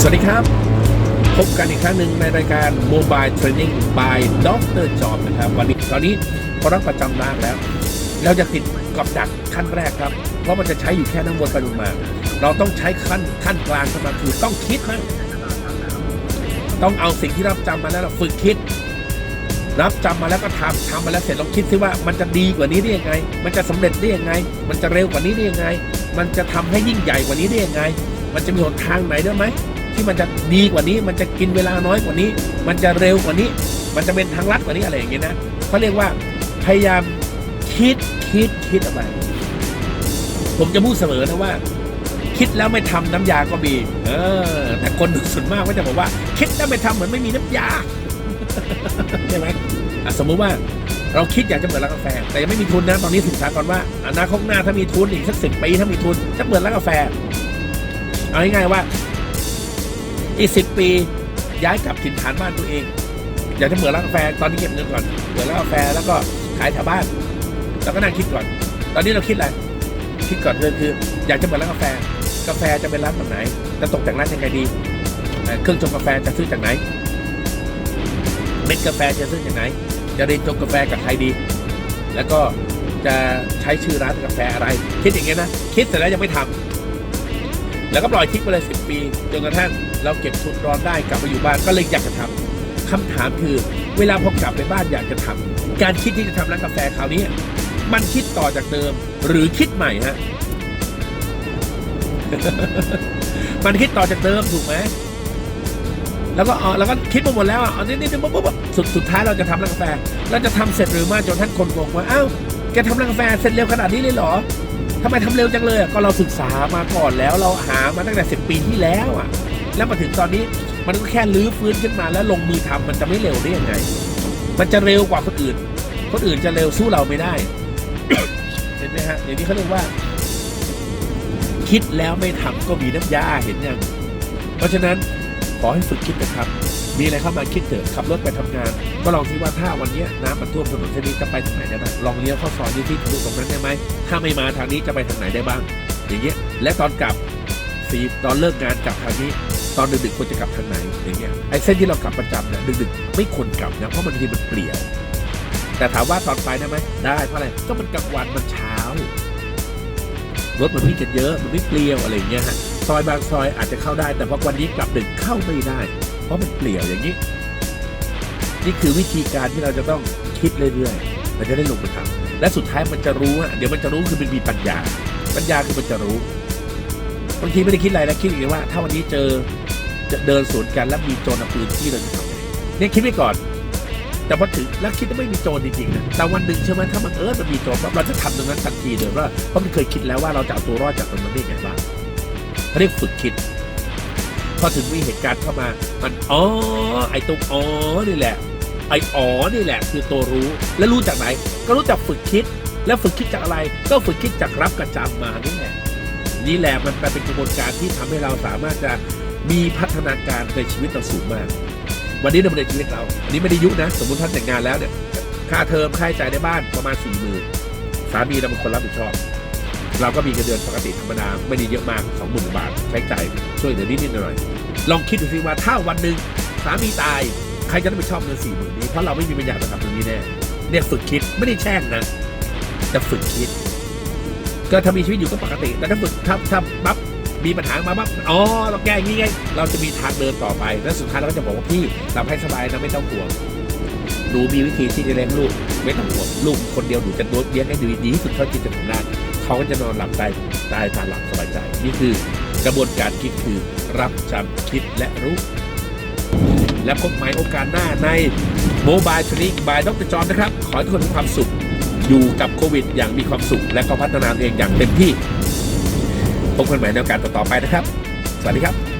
สวัสดีครับ พบกันอีกครั้งหนึ่งในรายการ Mobile Training by Dr. Job นะครับ วันนี้ตอนนี้พอรับประจำร่างแล้ว เราจะติดกับดักขั้นแรกครับ เพราะมันจะใช้อยู่แค่น้ำวนไปลงมา เราต้องใช้ขั้นขั้นกลางเข้ามาคือต้องคิดมั้งต้องเอาสิ่งที่รับจำมาแล้วเราฝึกคิด รับจำมาแล้วก็ทำทำมาแล้วเสร็จลองคิดซิว่ามันจะดีกว่านี้ได้ยังไง มันจะสำเร็จได้ยังไง มันจะเร็วกว่านี้ได้ยังไง มันจะทำให้ยิ่งใหญ่กว่านี้ได้ยังไงมันจะมีหนทางไหนได้ไหม ที่มันจะดีกว่านี้ มันจะกินเวลาน้อยกว่านี้ มันจะเร็วกว่านี้ มันจะเป็นทางลัดกว่านี้อะไรอย่างเงี้ยนะเขาเรียกว่าพยายามคิดคิดคิดอะไรผมจะพูดเสมอนะว่า คิดแล้วไม่ทำน้ำยาก็มี เออ แต่คนส่วนมากก็จะบอกว่า คิดแล้วไม่ทำเหมือนไม่มีน้ำยาใช่ไหมสมมุติว่าเราคิดอยากจะเปิดร้านกาแฟ แต่ยังไม่มีทุนนะ ตอนนี้ศึกษาก่อนว่าอนาคตหน้าถ้ามีทุนอีกสักสิบปีถ้ามีทุนจะเปิดร้านกาแฟ เอาง่ายๆว่า อีกสิบปี ย้ายกลับถิ่นฐานบ้านตัวเอง อยากจะเปิดร้านกาแฟตอนนี้เก็บเงินก่อนเปิดร้านกาแฟแล้วก็ขายแถวบ้านเราก็นั่งคิดก่อน ตอนนี้เราคิดอะไรคิดก่อนเลยคือ อยากจะเปิดร้านกาแฟ กาแฟจะเป็นร้านแบบไหน จะตกแต่งร้านยังไงดี เครื่องชงกาแฟจะซื้อจากไหน เม็ดกาแฟจะซื้อจากไหน จะเรียนจงกาแฟกับใครดี แล้วก็จะใช้ชื่อร้านกาแฟอะไร คิดอย่างเงี้ยนะ คิดเสร็จแล้วยังไม่ทำ แล้วก็ปล่อยทิ้งไปเลยสิบปีจนกระทั่งเราเก็บทุนรอนได้กลับมาอยู่บ้านก็เลยอยากจะทำคำถามคือ เวลาพอกลับไปบ้านอยากจะทำการคิดที่จะทำร้านกาแฟคราวนี้ มันคิดต่อจากเดิมหรือคิดใหม่ฮะมันคิดต่อจากเดิมถูกไหมแล้วก็อ๋อแล้วก็คิดมาหมดแล้วอะอันนี้นี่ปุ๊บปุ๊บปุ๊บสุดสุดท้ายเราจะทำร้านกาแฟ เราจะทำเสร็จหรือไม่จนท่านคนงงว่าอ้าวแกทำร้านกาแฟเสร็จเร็วขนาดนี้เลยเหรอำไมทำเร็วจังเลยอะก็เราศึกษามาก่อนแล้วเราหามาตั้งแต่สิบปีที่แล้วอะ แล้วมาถึงตอนนี้มันก็แค่ลื้อฟื้นขึ้นมาแล้วลงมือทำมันจะไม่เร็วได้ยังไง มันจะเร็วกว่าคนอื่น คนอื่นจะเร็วสู้เราไม่ได้ เห็นไหมฮะอย่างนี้เขาเรียกว่า คิดแล้วไม่ทำก็มีน้ำยาเห็นยังเพราะฉะนั้นขอให้ฝึกคิดนะครับ มีอะไรเข้ามาคิดเถอะขับรถไปทำงาน ก็ลองคิดว่าถ้าวันนี้น้ำมันท่วมถนนเส้นนี้จะไปทางไหนได้บ้างลองเลี้ยวเข้าซอยนี้ที่ทะลุตรงนั้นได้ไหมถ้าไม่มาทางนี้จะไปทางไหนได้บ้าง อย่างเงี้ยและตอนกลับสีตอนเลิกงานกลับทางนี้ตอนดึกๆควรจะกลับทางไหนอย่างเงี้ยไอ้เส้นที่เรากลับประจำเนี่ยดึกๆไม่ควรกลับนะเพราะบางทีมันเปลี่ยว แต่ถามว่าตอนไปได้ไหมได้เพราะอะไรก็มันกลางวันมันเช้า รถมันวิ่งกันเยอะ มันไม่เปลี่ยวอะไรเงี้ยฮะซอยบางซอยอาจจะเข้าได้ แต่พอวันนี้กลับดึกเข้าไม่ได้ เพราะมันเปลี่ยวอย่างนี้ นี่คือวิธีการที่เราจะต้องคิดเรื่อยๆเราจะได้ลงมือทำและสุดท้ายมันจะรู้อะเดี๋ยวมันจะรู้คือมันมีปัญญา ปัญญาคือมันจะรู้บางทีไม่ได้คิดอะไรนะคิดอย่างว่า ถ้าวันนี้เจอจะเดินสวนกันแล้วมีโจรเอาปืนที่เราจะทำเนี่ยคิดไว้ก่อน แต่พอถึงแล้วคิดว่าไม่มีโจรจริงๆนะแต่วันหนึ่งใช่ไหมถ้ามันเออมันมีโจรเราจะทำตรงนั้นทันทีเลยว่าเพราะมันเคยคิดแล้วว่าเราจะเอาตัวรอดจากตรงนั้นได้ไงบ้างเขาเรียกฝึกคิด พอถึงมีเหตุการณ์เข้ามามันอ๋อไอ้ตรงอ๋อนี่แหละ ไอ้อ๋อนี่แหละ คือตัวรู้ แล้วรู้จากไหน ก็รู้จากฝึกคิด แล้วฝึกคิดจากอะไร ก็ฝึกคิดจากรับกระจำมานี่แหละนี่แหละมันเป็นกระบวนการที่ทำให้เราสามารถจะมีพัฒนาการในชีวิตเราสูงมาก วันนี้ดำเนินชีวิตเราอันนี้ไม่ได้ยุนะ สมมติท่านแต่งงานแล้วเนี่ย ค่าเทอมค่าใช้จ่ายในบ้านประมาณสี่หมื่นสามีเราเป็นคนรับผิดชอบ เราก็มีเงินเดือนปกติธรรมดาไม่ได้เยอะมากสองหมื่นบาทใช้จ่ายช่วยเหลือนิดๆหน่อยๆลองคิดดูสิว่าถ้าวันหนึ่งสามีตายใครจะรับผิดชอบเงินสี่หมื่นนี้ เพราะเราไม่มีปัญญาจะทำตรงนี้แน่เนี่ยฝึกคิดไม่ได้แช่งนะแต่ฝึกคิด ก็ถ้ามีชีวิตอยู่ก็ปกติ แต่ถ้าฝึกถ้าถ้าปั๊บ มีปัญหามาปั๊บอ๋อเราแก้อย่างนี้ไง เราจะมีทางเดินต่อไป แล้วสุดท้ายเราก็จะบอกว่าพี่หลับให้สบายนะไม่ต้องห่วงหนูมีวิธีที่จะเลี้ยงลูกไม่ต้องห่วงลูกคนเดียวหนูจะโน้ตเลี้ยงให้ดีดีที่สุดเท่าที่จะทำได้เขาก็จะนอนหลับได้ได้ตาหลับสบายใจ นี่คือกระบวนการคิดคือรับจำคิดและรู้ และพบหมายโอกาสหน้าในโมบายทริกบายดรจอห์นนะครับ ขอให้ทุกคนมีความสุข อยู่กับโควิด อย่างมีความสุข และก็พัฒนาตัวเองอย่างเต็มที่ พบกันใหม่ในโอกาสต่อๆไปนะครับ สวัสดีครับ